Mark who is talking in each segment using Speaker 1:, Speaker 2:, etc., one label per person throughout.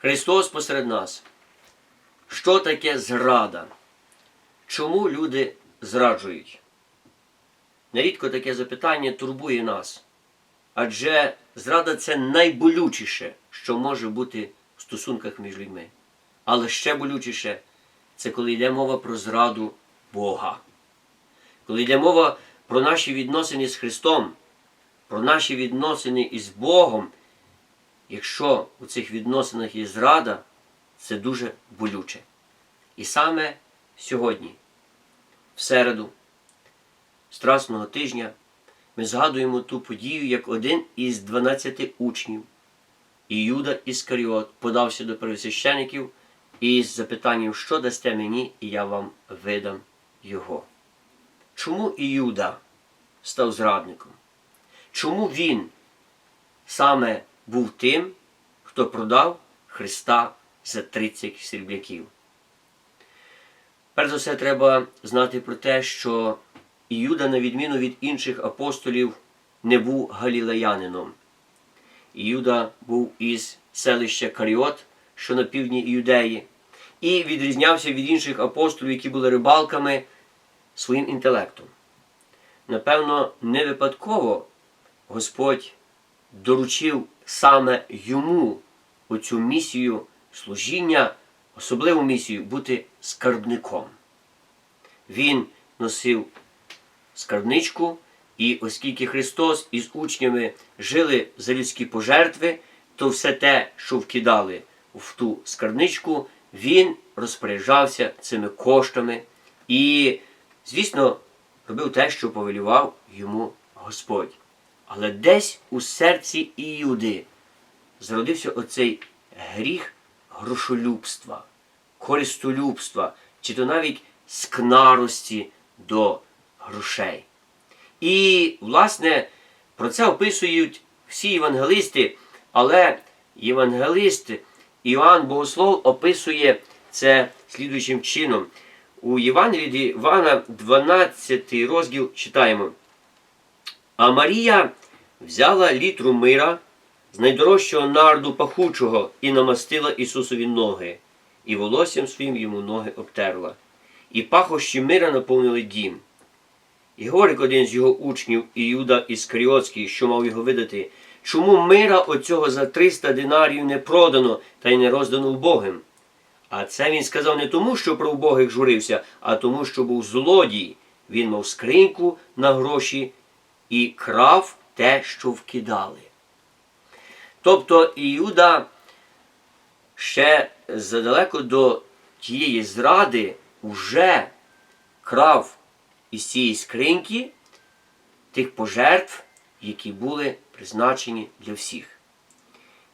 Speaker 1: Христос посеред нас. Що таке зрада? Чому люди зраджують? Нерідко таке запитання турбує нас. Адже зрада це найболючіше, що може бути в стосунках між людьми. Але ще болючіше це коли йде мова про зраду Бога. Коли йде мова про наші відносини з Христом, про наші відносини із Богом, якщо у цих відносинах є зрада, це дуже болюче. І саме сьогодні, в середу, Страсного тижня, ми згадуємо ту подію, як один із дванадцяти учнів, Іуда Іскаріот подався до первосвящеників із запитанням, що дасте мені, і я вам видам його. Чому Іуда став зрадником? Чому він саме був тим, хто продав Христа за 30 срібляків? Перш за все, треба знати про те, що Іуда, на відміну від інших апостолів, не був галілеянином. Іуда був із селища Каріот, що на півдні Іудеї, і відрізнявся від інших апостолів, які були рибалками, своїм інтелектом. Напевно, не випадково Господь доручив саме йому оцю місію служіння, особливу місію бути скарбником. Він носив скарбничку, і оскільки Христос із учнями жили за людські пожертви, то все те, що вкидали в ту скарбничку, він розпоряджався цими коштами і, звісно, робив те, що повелівав йому Господь. Але десь у серці Іуди зародився оцей гріх грошолюбства, користолюбства, чи то навіть скнарості до грошей. І, власне, про це описують всі євангелисти, але євангелист Іоанн Богослов описує це слідуючим чином. У Євангелії Івана 12 розділ читаємо. А Марія взяла літру мира з найдорожчого нарду пахучого і намастила Ісусові ноги, і волоссям своїм йому ноги обтерла. І пахощі мира наповнили дім. І говорить один з його учнів Іуда Іскаріотський, що мав його видати, чому мира оцього за 300 динарів не продано та й не роздано вбогим? А це він сказав не тому, що про вбогих журився, а тому, що був злодій. Він мав скриньку на гроші і крав те, що вкидали. Тобто Іуда ще задалеко до тієї зради уже крав із цієї скриньки тих пожертв, які були призначені для всіх.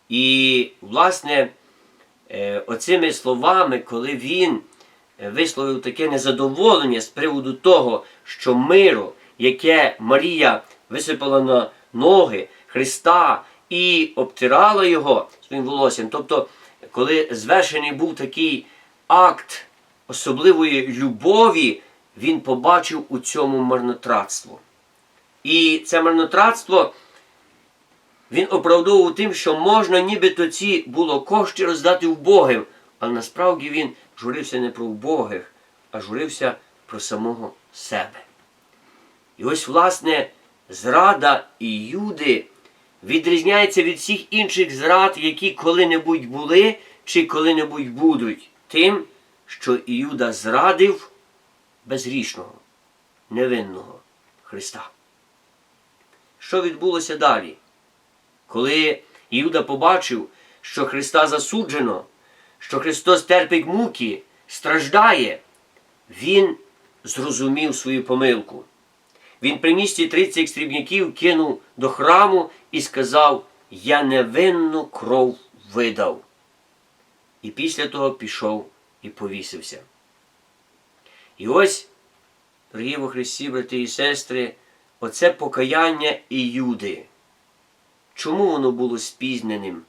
Speaker 1: І, власне, е, оцими словами, коли він е, висловив таке незадоволення з приводу того, що миро, яке Марія висипала на ноги Христа і обтирала його своїм волоссям, тобто, коли звершений був такий акт особливої любові, він побачив у цьому марнотратство. І це марнотратство він оправдовував тим, що можна нібито ці було кошти роздати вбогим, але насправді він журився не про вбогих, а журився про самого себе. І ось, власне, зрада і відрізняється від всіх інших зрад, які коли-небудь були чи коли-небудь будуть, тим, що Іуда зрадив безгрішного, невинного Христа. Що відбулося далі? Коли Іуда побачив, що Христа засуджено, що Христос терпить муки, страждає, він зрозумів свою помилку. Він приніс ці 30 срібняків, кинув до храму і сказав: Я невинну кров видав. І після того пішов і повісився. І ось, дорогі во Христі, брати і сестри, оце покаяння Іуди. Чому воно було спізненим?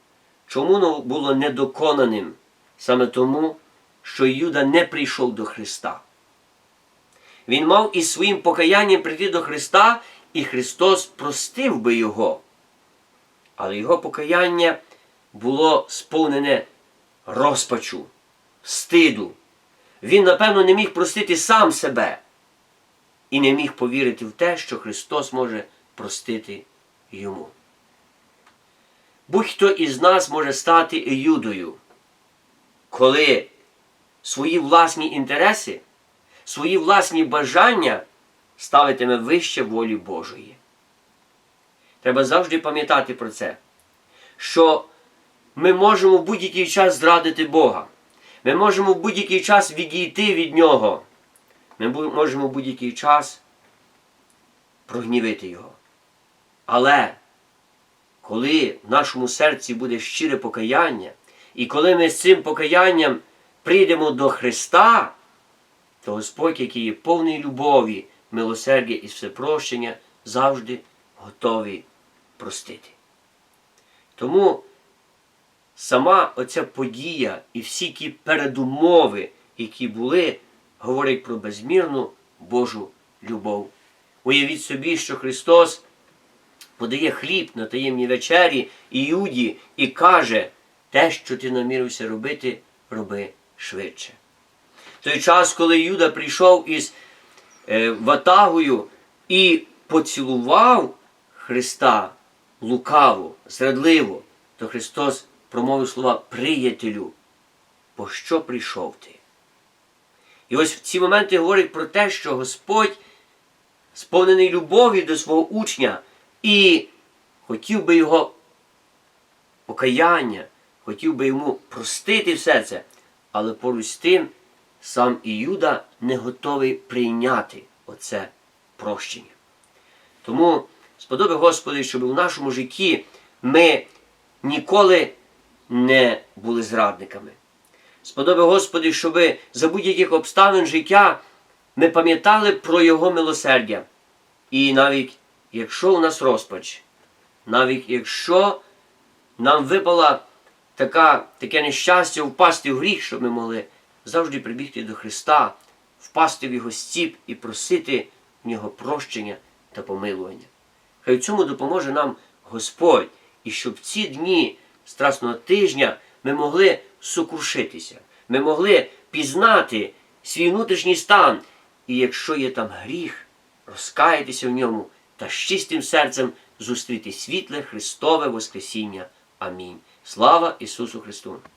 Speaker 1: Чому воно було недоконаним? Саме тому, що Юда не прийшов до Христа. Він мав із своїм покаянням прийти до Христа, і Христос простив би його. Але його покаяння було сповнене розпачу, стиду. Він, напевно, не міг простити сам себе і не міг повірити в те, що Христос може простити йому. Будь-хто із нас може стати Юдою, коли свої власні інтереси, свої власні бажання ставитиме вище волі Божої. Треба завжди пам'ятати про це, що ми можемо в будь-який час зрадити Бога. Ми можемо в будь-який час відійти від Нього. Ми можемо в будь-який час прогнівити Його. Але коли в нашому серці буде щире покаяння, і коли ми з цим покаянням прийдемо до Христа, то Господь, який є повний любові, милосердя і всепрощення, завжди готовий простити. Тому сама оця подія і всі ті передумови, які були, говорять про безмірну Божу любов. Уявіть собі, що Христос подає хліб на таємній вечері Іуді і каже, те, що ти намірився робити, роби швидше. Той час, коли Юда прийшов із е, ватагою і поцілував Христа лукаво, зрадливо, то Христос промовив слова приятелю, по що прийшов ти? І ось в ці моменти говорить про те, що Господь сповнений любові до свого учня і хотів би його покаяння, хотів би йому простити все це, але поруч з тим сам Іуда не готовий прийняти оце прощення. Тому сподоби Господи, щоб у нашому житті ми ніколи не були зрадниками. Сподоби Господи, щоб за будь-яких обставин життя ми пам'ятали про Його милосердя. І навіть якщо у нас розпач, навіть якщо нам випала така, таке нещастя впасти в гріх, щоб ми могли завжди прибігти до Христа, впасти в Його стіп і просити в нього прощення та помилування. Хай в цьому допоможе нам Господь, і щоб ці дні страсного тижня ми могли сокрушитися, ми могли пізнати свій внутрішній стан, і якщо є там гріх, розкаятися в ньому та з чистим серцем зустріти світле Христове Воскресіння. Амінь. Слава Ісусу Христу!